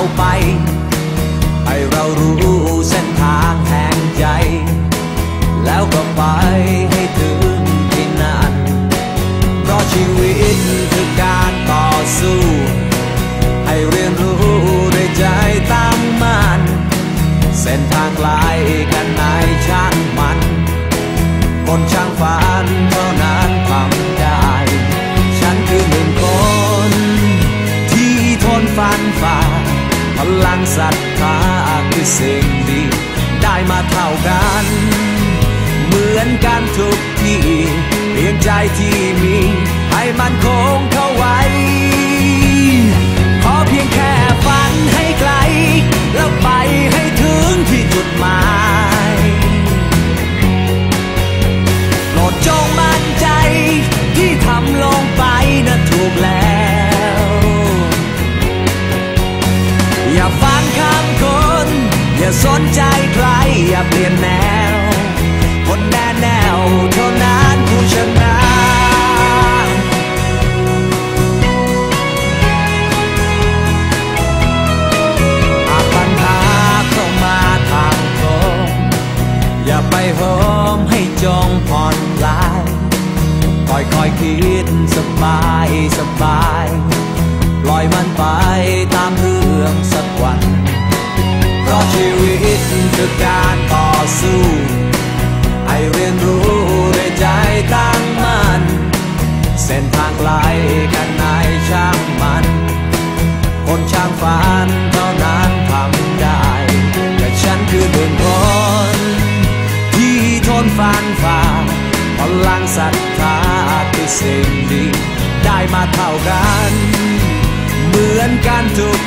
เดินก้าไป ให้เรารู้ กัน เหมือนกันทุกที่เพียงใจที่มี ให้มันคงเข้าไว้ นใจใครอย่าเปลี่ยนแนวคนแน่แนวเท่านั้นผู้ชนะหาปัญหาเข้ามาทางตรงอย่าไปโหมให้จงผ่อนคลายค่อยค่อยคิดสบายสบายปล่อยมันไปตามเรื่อง ลกันไหนช่างมัน คนช่างฝันเท่านั้นทำได้ แต่ฉันคือหนึ่งคน ที่ทนฟันฝ่าพลังศรัทธาคือสิ่งดี ได้มาเท่ากัน เหมือนกันทุก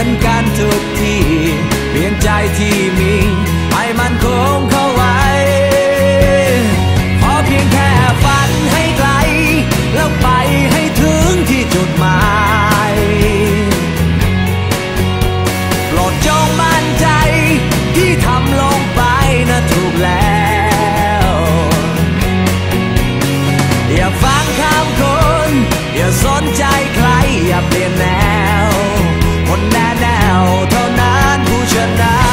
มือนกันทุกทีเปลี่ยนใจที่มีให้มันคงเข้าไว้ขอเพียงแค่ฝันให้ไกล แล้วไปให้ถึงที่จุดหมายโปรดจงมั่นใจที่ทำลงไปนะถูกแล้ว อย่าฟังคำคน อย่าสนใจใคร อย่าเปลี่ยนแนว คนหน้าหนาวเท่านั้นผู้ชนะ